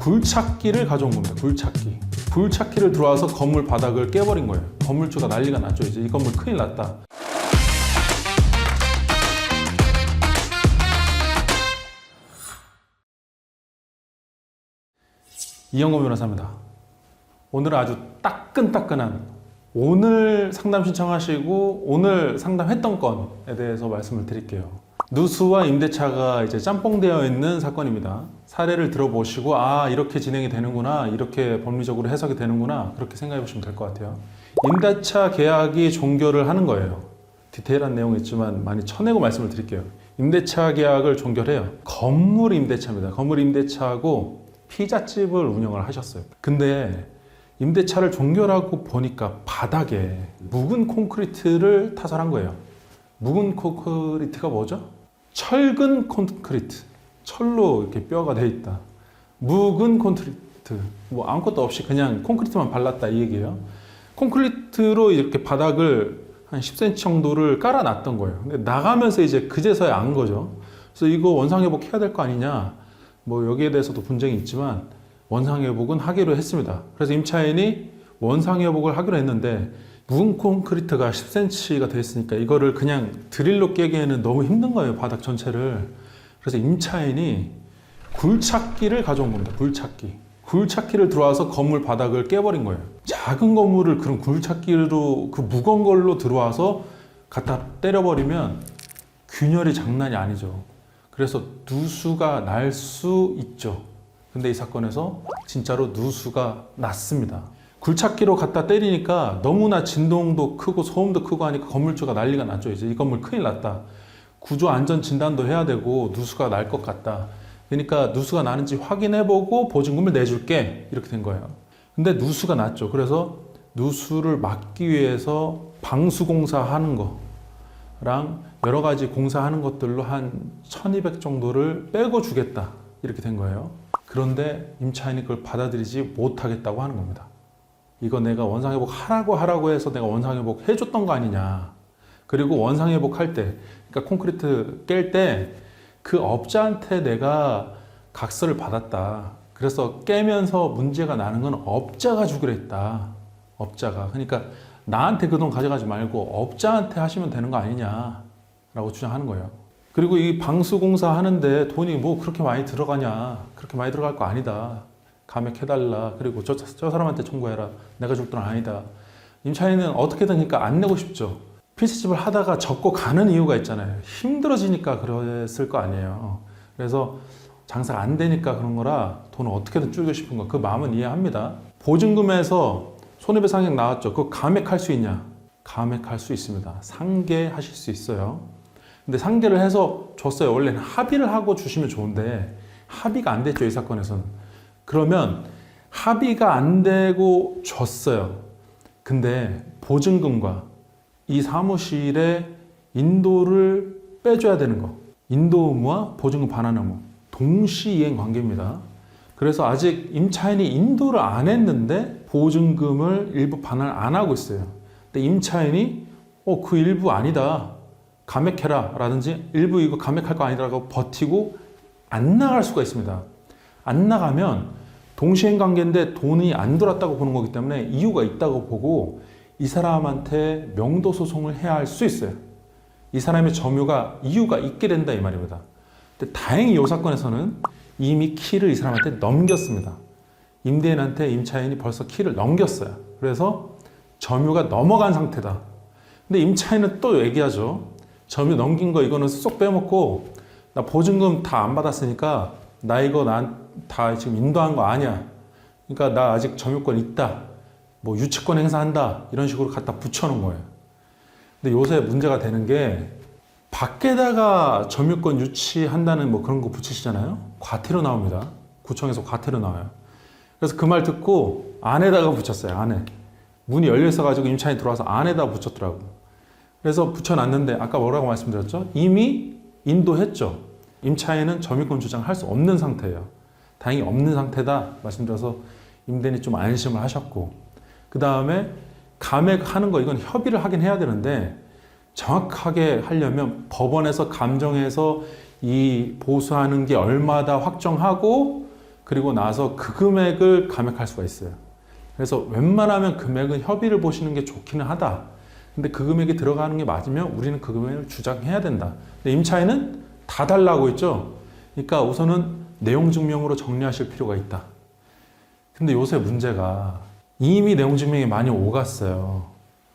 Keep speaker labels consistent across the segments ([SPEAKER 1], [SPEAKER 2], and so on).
[SPEAKER 1] 굴착기를 가져온 겁니다. 굴착기. 굴착기를 들어와서 건물 바닥을 깨버린 거예요. 건물주가 난리가 났죠. 이제 이 건물 큰일 났다. 이영건 변호사입니다. 오늘은 아주 따끈따끈한 오늘 상담 신청하시고 오늘 상담했던 건에 대해서 말씀을 드릴게요. 누수와 임대차가 이제 짬뽕되어 있는 사건입니다. 사례를 들어보시고 아 이렇게 진행이 되는구나 이렇게 법리적으로 해석이 되는구나 그렇게 생각해 보시면 될 것 같아요. 임대차 계약이 종결을 하는 거예요. 디테일한 내용이 있지만 많이 쳐내고 말씀을 드릴게요. 임대차 계약을 종결해요. 건물 임대차입니다. 건물 임대차하고 피자집을 운영을 하셨어요. 근데 임대차를 종결하고 보니까 바닥에 묵은 콘크리트를 타설한 거예요. 묵은 콘크리트가 뭐죠? 철근 콘크리트. 철로 이렇게 뼈가 돼 있다. 묵은 콘크리트. 뭐 아무것도 없이 그냥 콘크리트만 발랐다 이 얘기예요. 콘크리트로 이렇게 바닥을 한 10cm 정도를 깔아놨던 거예요. 근데 나가면서 이제 그제서야 안 거죠. 그래서 이거 원상회복 해야 될 거 아니냐. 뭐 여기에 대해서도 분쟁이 있지만 원상회복은 하기로 했습니다. 그래서 임차인이 원상회복을 하기로 했는데 묵은 콘크리트가 10cm가 돼 있으니까 이거를 그냥 드릴로 깨기에는 너무 힘든 거예요. 바닥 전체를. 그래서 임차인이 굴착기를 가져온 겁니다. 굴착기. 굴착기를 들어와서 건물 바닥을 깨버린 거예요. 작은 건물을 그런 굴착기로 그 무거운 걸로 들어와서 갖다 때려버리면 균열이 장난이 아니죠. 그래서 누수가 날 수 있죠. 근데 이 사건에서 진짜로 누수가 났습니다. 굴착기로 갖다 때리니까 너무나 진동도 크고 소음도 크고 하니까 건물주가 난리가 났죠. 이제 이 건물 큰일 났다. 구조 안전 진단도 해야 되고 누수가 날 것 같다. 그러니까 누수가 나는지 확인해보고 보증금을 내줄게 이렇게 된 거예요. 근데 누수가 났죠. 그래서 누수를 막기 위해서 방수공사 하는 거랑 여러 가지 공사하는 것들로 한 1200 정도를 빼고 주겠다 이렇게 된 거예요. 그런데 임차인이 그걸 받아들이지 못하겠다고 하는 겁니다. 이거 내가 원상회복 하라고 하라고 해서 내가 원상회복 해줬던 거 아니냐. 그리고 원상회복 할 때, 그러니까 콘크리트 깰 때 그 업자한테 내가 각서를 받았다. 그래서 깨면서 문제가 나는 건 업자가 주기로 했다. 업자가. 그러니까 나한테 그 돈 가져가지 말고 업자한테 하시면 되는 거 아니냐라고 주장하는 거예요. 그리고 이 방수공사 하는데 돈이 뭐 그렇게 많이 들어가냐. 그렇게 많이 들어갈 거 아니다. 감액해달라. 그리고 저, 저 사람한테 청구해라. 내가 줄 돈 아니다. 임차인은 어떻게든 그러니까 안 내고 싶죠. 피치집을 하다가 접고 가는 이유가 있잖아요. 힘들어지니까 그랬을 거 아니에요. 그래서 장사가 안 되니까 그런 거라 돈을 어떻게든 줄이고 싶은 거. 그 마음은 이해합니다. 보증금에서 손해배상액 나왔죠. 그거 감액할 수 있냐? 감액할 수 있습니다. 상계하실 수 있어요. 근데 상계를 해서 줬어요. 원래는 합의를 하고 주시면 좋은데 합의가 안 됐죠. 이 사건에서는. 그러면 합의가 안 되고 줬어요. 근데 보증금과 이 사무실에 인도를 빼줘야 되는 거. 인도 의무와 보증금 반환 의무. 동시 이행 관계입니다. 그래서 아직 임차인이 인도를 안 했는데 보증금을 일부 반환 안 하고 있어요. 근데 임차인이 어, 그 일부 아니다. 감액해라. 라든지 일부 이거 감액할 거 아니라고 버티고 안 나갈 수가 있습니다. 안 나가면 동시행 관계인데 돈이 안 들어왔다고 보는 거기 때문에 이유가 있다고 보고 이 사람한테 명도 소송을 해야 할 수 있어요. 이 사람의 점유가 이유가 있게 된다 이 말입니다. 근데 다행히 이 사건에서는 이미 키를 이 사람한테 넘겼습니다. 임대인한테 임차인이 벌써 키를 넘겼어요. 그래서 점유가 넘어간 상태다. 근데 임차인은 또 얘기하죠. 점유 넘긴 거 이거는 쏙 빼먹고 나 보증금 다 안 받았으니까 나 이거 난 다 지금 인도한 거 아니야. 그러니까 나 아직 점유권 있다. 뭐 유치권 행사한다. 이런 식으로 갖다 붙여놓은 거예요. 근데 요새 문제가 되는 게 밖에다가 점유권 유치한다는 뭐 그런 거 붙이시잖아요. 과태료 나옵니다. 구청에서 과태료 나와요. 그래서 그 말 듣고 안에다가 붙였어요. 안에 문이 열려 있어가지고 임차인이 들어와서 안에다 붙였더라고. 그래서 붙여놨는데 아까 뭐라고 말씀드렸죠? 이미 인도했죠. 임차인은 점유권 주장할 수 없는 상태예요. 다행히 없는 상태다 말씀드려서 임대인이 좀 안심을 하셨고 그 다음에 감액하는 거 이건 협의를 하긴 해야 되는데 정확하게 하려면 법원에서 감정해서 이 보수하는 게 얼마다 확정하고 그리고 나서 그 금액을 감액할 수가 있어요. 그래서 웬만하면 금액은 협의를 보시는 게 좋기는 하다. 근데 그 금액이 들어가는 게 맞으면 우리는 그 금액을 주장해야 된다. 근데 임차인은 다 달라고 했죠. 그러니까 우선은 내용 증명으로 정리하실 필요가 있다. 근데 요새 문제가 이미 내용 증명이 많이 오갔어요.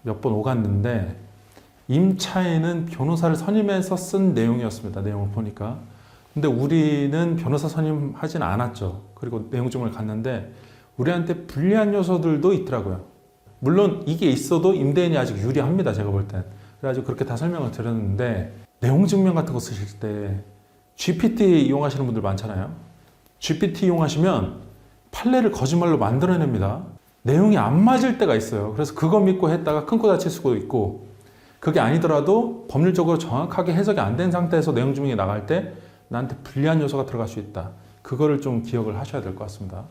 [SPEAKER 1] 몇 번 오갔는데 임차인은 변호사를 선임해서 쓴 내용이었습니다. 내용을 보니까. 근데 우리는 변호사 선임하진 않았죠. 그리고 내용 증명을 갔는데 우리한테 불리한 요소들도 있더라고요. 물론 이게 있어도 임대인이 아직 유리합니다. 제가 볼 땐. 그래가지고 그렇게 다 설명을 드렸는데 내용 증명 같은 거 쓰실 때 GPT 이용하시는 분들 많잖아요. GPT 이용하시면 판례를 거짓말로 만들어냅니다. 내용이 안 맞을 때가 있어요. 그래서 그거 믿고 했다가 큰 코 다칠 수도 있고 그게 아니더라도 법률적으로 정확하게 해석이 안 된 상태에서 내용 증명이 나갈 때 나한테 불리한 요소가 들어갈 수 있다. 그거를 좀 기억을 하셔야 될 것 같습니다.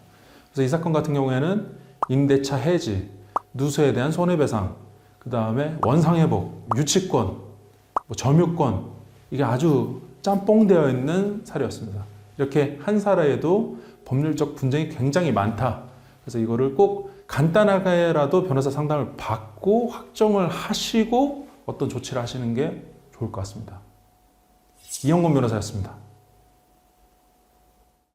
[SPEAKER 1] 그래서 이 사건 같은 경우에는 임대차 해지, 누수에 대한 손해배상, 그 다음에 원상회복, 유치권, 뭐 점유권 이게 아주 짬뽕되어 있는 사례였습니다. 이렇게 한 사례에도 법률적 분쟁이 굉장히 많다. 그래서 이거를 꼭 간단하게라도 변호사 상담을 받고 확정을 하시고 어떤 조치를 하시는 게 좋을 것 같습니다. 이영건 변호사였습니다.